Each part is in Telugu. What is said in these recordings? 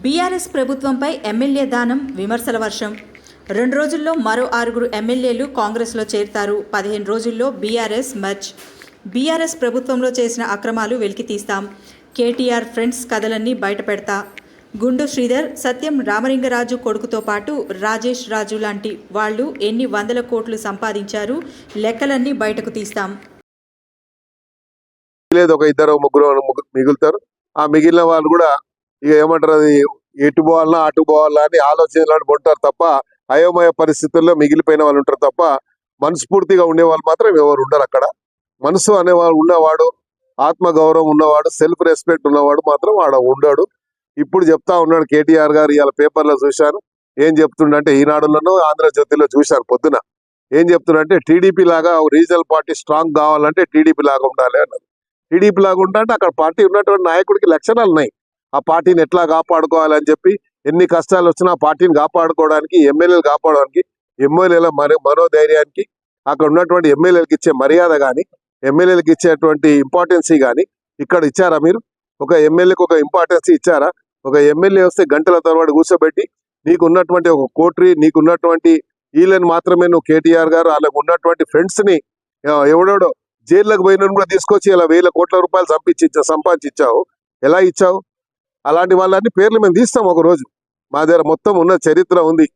బీఆర్ఎస్ ప్రభుత్వంపై ఎమ్మెల్యే దానం విమర్శల వర్షం. రెండు రోజుల్లో మరో ఆరుగురు ఎమ్మెల్యేలు కాంగ్రెస్లో చేరుతారు. పదిహేను రోజుల్లో బీఆర్ఎస్ మర్చ్ బీఆర్ఎస్ ప్రభుత్వంలో చేసిన అక్రమాలు వెలికి తీస్తాం. కేటీఆర్ ఫ్రెండ్స్ కథలన్నీ బయటపెడతా గుండు శ్రీధర్ సత్యం రామలింగరాజు కొడుకుతో పాటు రాజేష్ రాజు లాంటి వాళ్ళు ఎన్ని వందల కోట్లు సంపాదించారు లెక్కలన్నీ బయటకు తీస్తాం. లేదు ఒక ఇద్దరు ముగ్గురు ముగ్గురు మిగులుతారు. ఆ మిగిలిన వాళ్ళు కూడా ఇక ఏమంటారు అది? ఎటు పోవాలన్నా అటు పోవాలా అని ఆలోచనలు ఉంటారు తప్ప అయోమయ పరిస్థితుల్లో మిగిలిపోయిన వాళ్ళు ఉంటారు తప్ప మనస్ఫూర్తిగా ఉండేవాళ్ళు మాత్రం ఎవరు ఉండరు అక్కడ. మనసు అనేవాడు ఉన్నవాడు ఆత్మ గౌరవం ఉన్నవాడు సెల్ఫ్ రెస్పెక్ట్ ఉన్నవాడు మాత్రం వాడు ఉండాడు. ఇప్పుడు చెప్తా ఉన్నాడు కేటీఆర్ గారు ఇవాళ పేపర్లో చూశాను. ఏం చెప్తుండంటే ఈనాడులోనూ ఆంధ్రజ్యోతిలో చూశాను పొద్దున. ఏం చెప్తుండంటే టీడీపీ లాగా రీజనల్ పార్టీ స్ట్రాంగ్ కావాలంటే టీడీపీ లాగా ఉండాలి అన్నారు టీడీపీ లాగా ఉంటా అంటే అక్కడ పార్టీ ఉన్నటువంటి నాయకుడికి లక్షణాలు ఉన్నాయి. ఆ పార్టీని ఎట్లా కాపాడుకోవాలని చెప్పి ఎన్ని కష్టాలు వచ్చినా పార్టీని కాపాడుకోవడానికి ఎమ్మెల్యేలు కాపాడడానికి ఎమ్మెల్యేల మన మనోధైర్యానికి అక్కడ ఉన్నటువంటి ఎమ్మెల్యేలకు ఇచ్చే మర్యాద కానీ ఎమ్మెల్యేలకు ఇచ్చేటువంటి ఇంపార్టెన్సీ కానీ ఇక్కడ ఇచ్చారా మీరు? ఒక ఎమ్మెల్యేకి ఒక ఇంపార్టెన్సీ ఇచ్చారా? ఒక ఎమ్మెల్యే వస్తే గంటల తర్వాత కూర్చోబెట్టి నీకు ఉన్నటువంటి ఒక కోట్రి నీకు ఉన్నటువంటి వీళ్ళని మాత్రమే నువ్వు కేటీఆర్ గారు వాళ్ళకు ఉన్నటువంటి ఫ్రెండ్స్ని ఎవడెవడో జైల్లోకి పోయిన కూడా తీసుకొచ్చి ఇలా వేల కోట్ల రూపాయలు సంపించి సంపాదించావు ఎలా ఇచ్చావు? అలాంటి వాళ్ళని పేర్లు మేము తీస్తాం ఒక రోజు. మా దగ్గర మొత్తం ఉన్న చరిత్ర ఉంది.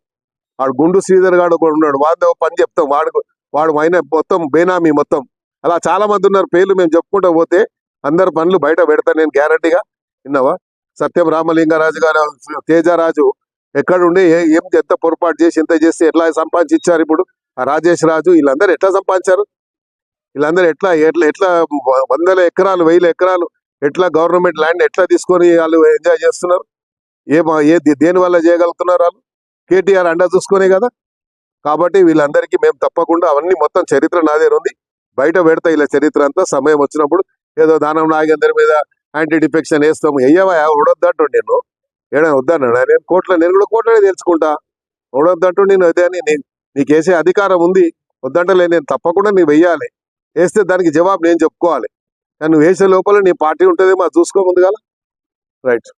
వాడు గుండు శ్రీధర్ గాడు కూడా ఉన్నాడు. వాడితో పని చెప్తాం. వాడు వాడు ఆయన మొత్తం బేనామీ మొత్తం. అలా చాలా మంది ఉన్నారు. పేర్లు మేము చెప్పుకుంటూ పోతే అందరు పనులు బయట పెడతా నేను గ్యారంటీగా. విన్నావా? సత్యం రామలింగారాజు గారు తేజరాజు ఎక్కడుండే ఏ- ఏం ఎంత పొరపాటు చేసి ఎంత చేసి ఎట్లా సంపాదించి ఇచ్చారు ఇప్పుడు? ఆ రాజేష్ రాజు వీళ్ళందరూ ఎట్లా సంపాదించారు? వీళ్ళందరూ ఎట్లా ఎట్లా ఎట్లా వందల ఎకరాలు వేల ఎకరాలు ఎట్లా గవర్నమెంట్ ల్యాండ్ ఎట్లా తీసుకొని వాళ్ళు ఎంజాయ్ చేస్తున్నారు? ఏ మా- ఏ దేని వల్ల చేయగలుగుతున్నారు వాళ్ళు? కేటీఆర్ అండా చూసుకునే కదా? కాబట్టి వీళ్ళందరికీ మేము తప్పకుండా అవన్నీ మొత్తం చరిత్ర నా దగ్గర ఉంది. బయట పెడతా ఇలా చరిత్ర అంతా. సమయం వచ్చినప్పుడు ఏదో దానం నాగేందర్ మీద యాంటీ డిఫెక్షన్ వేస్తాము. అయ్యవా ఉడొద్దంటు నేను ఏడా వద్దన్నాడా నేను కోట్ల నేను కూడా కోట్లనే తెలుసుకుంటా. ఉడొద్దంటూ నేను అదే అని నేను నీకు వేసే అధికారం ఉంది. వద్దంటలే నేను తప్పకుండా నీవు వెయ్యాలి. వేస్తే దానికి జవాబు నేను చెప్పుకోవాలి. కానీ నువ్వు వేసే లోపల నీ పార్టీ ఉంటుందేమో అది చూసుకో ముందుగా రైట్.